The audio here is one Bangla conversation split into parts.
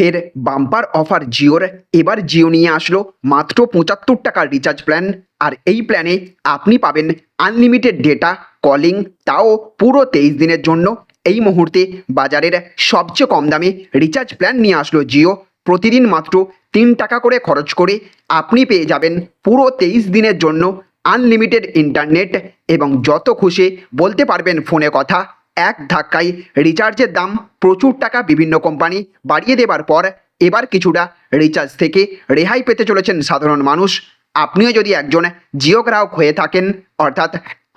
ফের বাম্পার অফার জিওর। এবার জিও নিয়ে আসলো মাত্র পঁচাত্তর টাকার রিচার্জ প্ল্যান আর এই প্ল্যানে আপনি পাবেন আনলিমিটেড ডেটা কলিং তাও পুরো তেইশ দিনের জন্য। এই মুহূর্তে বাজারের সবচেয়ে কম দামে রিচার্জ প্ল্যান নিয়ে আসলো জিও। প্রতিদিন মাত্র তিন টাকা করে খরচ করে আপনি পেয়ে যাবেন পুরো তেইশ দিনের জন্য আনলিমিটেড ইন্টারনেট এবং যত খুশি বলতে পারবেন ফোনে কথা। এক ধাক্কায় রিচার্জের দাম প্রচুর টাকা বিভিন্ন কোম্পানি বাড়িয়ে দেবার পর এবার কিছুটা রিচার্জ থেকে রেহাই পেতে চলেছেন সাধারণ মানুষ। আপনিও যদি একজন জিও গ্রাহক হয়ে থাকেন, অর্থাৎ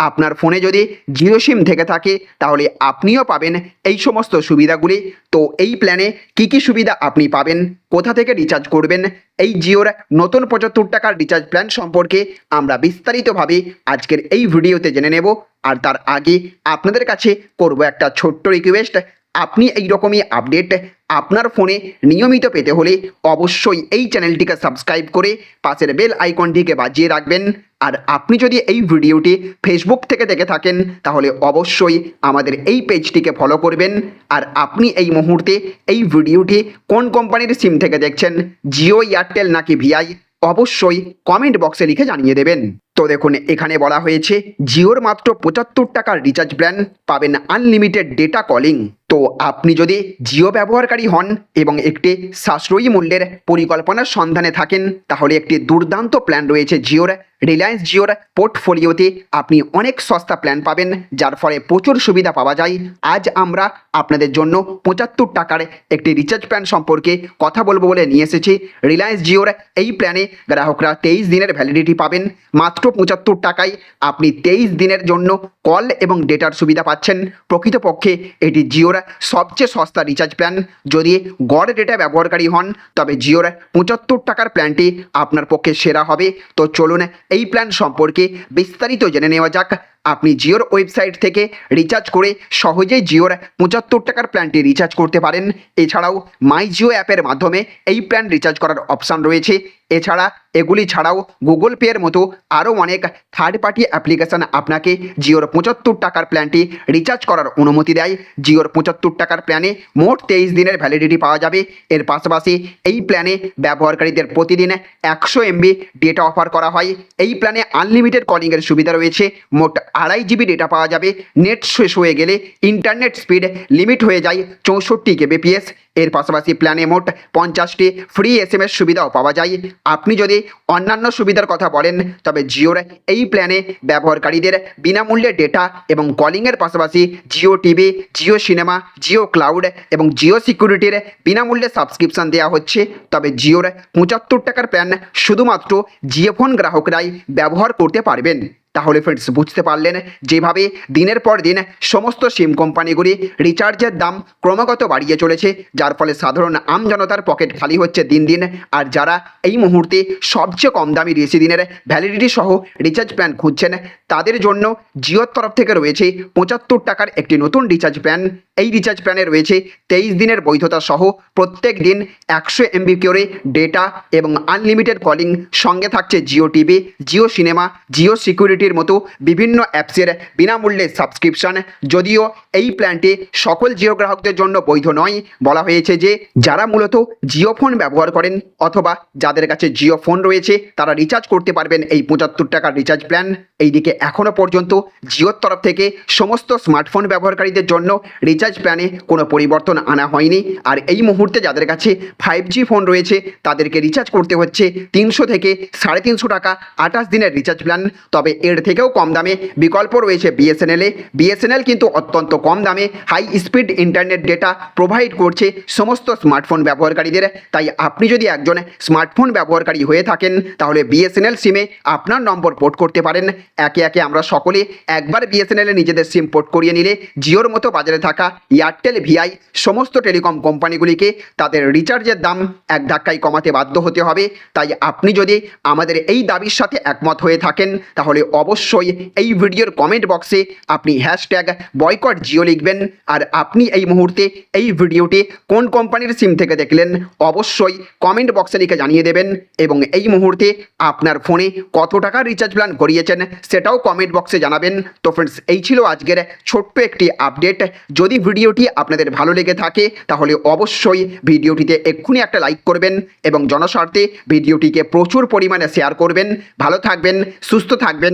আপনার ফোনে যদি জিও সিম থেকে থাকে, তাহলে আপনিও পাবেন এই সমস্ত সুবিধাগুলি। তো এই প্ল্যানে কি কি সুবিধা আপনি পাবেন? কোথা থেকে রিচার্জ করবেন? এই জিওর নতুন পঁচাত্তর টাকার রিচার্জ প্ল্যান সম্পর্কে আমরা বিস্তারিতভাবে আজকের এই ভিডিওতে জেনে নেব। আর তার আগে আপনাদের কাছে করব একটা ছোট্ট রিকোয়েস্ট আপনি এই রকমই আপডেট আপনার ফোনে নিয়মিত পেতে হলে অবশ্যই এই চ্যানেলটিকে সাবস্ক্রাইব করে পাশের বেল আইকনটিকে বাজিয়ে রাখবেন। আর আপনি যদি এই ভিডিওটি ফেসবুক থেকে দেখে থাকেন, তাহলে অবশ্যই আমাদের এই পেজটিকে ফলো করবেন। আর আপনি এই মুহূর্তে এই ভিডিওটি কোন কোম্পানির সিম থেকে দেখছেন জিও এয়ারটেল নাকি ভিআই অবশ্যই কমেন্ট বক্সে লিখে জানিয়ে দেবেন। তো দেখুন, এখানে বলা হয়েছে, জিওর মাত্র পঁচাত্তর টাকার রিচার্জ প্ল্যান পাবেন আনলিমিটেড ডেটা কলিং তো আপনি যদি জিও ব্যবহারকারী হন এবং একটি সাশ্রয়ী মূল্যের পরিকল্পনার সন্ধানে থাকেন, তাহলে একটি দুর্দান্ত প্ল্যান রয়েছে জিওর। রিলায়েন্স জিওর পোর্টফোলিওতে আপনি অনেক সস্তা প্ল্যান পাবেন, যার ফলে প্রচুর সুবিধা পাওয়া যায়। আজ আমরা আপনাদের জন্য পঁচাত্তর টাকার একটি রিচার্জ প্ল্যান সম্পর্কে কথা বলব বলে নিয়ে এসেছি। রিলায়েন্স জিওর এই প্ল্যানে গ্রাহকরা তেইশ দিনের ভ্যালিডিটি পাবেন। মাত্র পঁচাত্তর টাকায় আপনি তেইশ দিনের জন্য কল এবং ডেটার সুবিধা পাচ্ছেন। প্রকৃতপক্ষে এটি জিওর সবচেয়ে সস্তা রিচার্জ প্ল্যান যদি গড় ডেটা ব্যবহারকারী হন, তবে জিওর পঁচাত্তর টাকার প্ল্যানটি আপনার পক্ষে সেরা হবে। তো চলুন এই প্ল্যান সম্পর্কে বিস্তারিত জেনে নেওয়া যাক। আপনি জিওর ওয়েবসাইট থেকে রিচার্জ করে সহজেই জিওর পঁচাত্তর টাকার প্ল্যানটি রিচার্জ করতে পারেন। এছাড়াও মাই জিও অ্যাপের মাধ্যমে এই প্ল্যান রিচার্জ করার অপশান রয়েছে। এছাড়া এগুলি ছাড়াও গুগল পের মতো আরও অনেক থার্ড পার্টি অ্যাপ্লিকেশান আপনাকে জিওর পঁচাত্তর টাকার প্ল্যানটি রিচার্জ করার অনুমতি দেয়। জিওর পঁচাত্তর টাকার প্ল্যানে মোট তেইশ দিনের ভ্যালিডিটি পাওয়া যাবে। এর পাশাপাশি এই প্ল্যানে ব্যবহারকারীদের প্রতিদিন একশো এমবি ডেটা অফার করা হয়। এই প্ল্যানে আনলিমিটেড কলিংয়ের সুবিধা রয়েছে। মোট আড়াই জিবি ডেটা পাওয়া যাবে। নেট শেষ হয়ে গেলে ইন্টারনেট স্পিড লিমিট হয়ে যায় চৌষট্টি কেবিপিএস এর পাশাপাশি প্ল্যানে মোট পঞ্চাশটি ফ্রি এস এম এস সুবিধাও পাওয়া যায়। আপনি যদি অন্যান্য সুবিধার কথা বলেন, তবে জিওর এই প্ল্যানে ব্যবহারকারীদের বিনামূল্যে ডেটা এবং কলিংয়ের পাশাপাশি Jio TV, Jio cinema, Jio cloud এবং জিও সিকিউরিটির বিনামূল্যে সাবস্ক্রিপশন দেওয়া হচ্ছে। তবে জিওর পঁচাত্তর টাকার প্ল্যান শুধুমাত্র জিও ফোন গ্রাহকরাই ব্যবহার করতে পারবেন। তাহলে ফ্রেন্ডস বুঝতে পারলেন? যেভাবে দিনের পর দিন সমস্ত সিম কোম্পানিগুলি রিচার্জের দাম ক্রমাগত বাড়িয়ে চলেছে, যার ফলে সাধারণ আম জনতার পকেট খালি হচ্ছে দিন দিন। আর যারা এই মুহূর্তে সবচেয়ে কম দামি দিনের ভ্যালিডিটি সহ রিচার্জ প্ল্যান খুঁজছেন, তাদের জন্য জিওর তরফ থেকে রয়েছে পঁচাত্তর টাকার একটি নতুন রিচার্জ প্ল্যান এই রিচার্জ প্ল্যানে রয়েছে তেইশ দিনের বৈধতা সহ প্রত্যেক দিন একশো এমবি করে ডেটা এবং আনলিমিটেড কলিং সঙ্গে থাকছে জিও টিভি, জিও সিনেমা, জিও সিকিউরিটির মতো বিভিন্ন অ্যাপসের বিনামূল্যে সাবস্ক্রিপশন। যদিও এই প্ল্যানটি সকল জিও গ্রাহকদের জন্য বৈধ নয়। বলা হয়েছে যে, যারা মূলত জিও ফোন ব্যবহার করেন অথবা যাদের কাছে জিও ফোন রয়েছে, তারা রিচার্জ করতে পারবেন এই পঁচাত্তর টাকার রিচার্জ প্ল্যান এইদিকে এখনও পর্যন্ত জিওর তরফ থেকে সমস্ত স্মার্টফোন ব্যবহারকারীদের জন্য রিচার্জ প্ল্যানে কোনো পরিবর্তন আনা হয়নি। আর এই মুহূর্তে যাদের কাছে ফাইভ জি ফোন রয়েছে, তাদেরকে রিচার্জ করতে হচ্ছে তিনশো থেকে সাড়ে তিনশো টাকা আঠাশ দিনের রিচার্জ প্ল্যান তবে এর থেকেও কম দামে বিকল্প রয়েছে বিএসএনএলে বিএসএনএল কিন্তু অত্যন্ত কম দামে high speed internet data provide করছে সমস্ত স্মার্টফোন ব্যবহারকারীদের। তাই আপনি যদি একজন স্মার্টফোন ব্যবহারকারী হয়ে থাকেন, তাহলে বিএসএনএল সিমে আপনার নম্বর পোর্ট করতে পারেন। একে একে আমরা সকলে একবার বিএসএনএলে নিজেদের সিম পোর্ট করিয়ে নিলে জিওর মতো বাজারে থাকা এয়ারটেল, ভিআই সমস্ত টেলিকম কোম্পানিগুলিকে তাদের রিচার্জের দাম এক ধাক্কায় কমাতে বাধ্য হতে হবে। তাই আপনি যদি আমাদের এই দাবির সাথে একমত হয়ে থাকেন, তাহলে অবশ্যই এই ভিডিওর কমেন্ট বক্সে আপনি হ্যাশট্যাগ বয়কট জিও লিখবেন। আর আপনি এই মুহূর্তে এই ভিডিওটি কোন কোম্পানির সিম থেকে দেখলেন, অবশ্যই কমেন্ট বক্সে লিখে জানিয়ে দেবেন। এবং এই মুহূর্তে আপনার ফোনে কত টাকা রিচার্জ প্ল্যান করিয়েছেন, সেটাও কমেন্ট বক্সে জানাবেন। তো ফ্রেন্ডস এই ছিল আজকের ছোট্ট একটি আপডেট যদি ভিডিওটি আপনাদের ভালো লেগে থাকে, তাহলে অবশ্যই ভিডিওটিতে এক্ষুনি একটা লাইক করবেন এবং জনস্বার্থে ভিডিওটিকে প্রচুর পরিমাণে শেয়ার করবেন। ভালো থাকবেন, সুস্থ থাকবেন।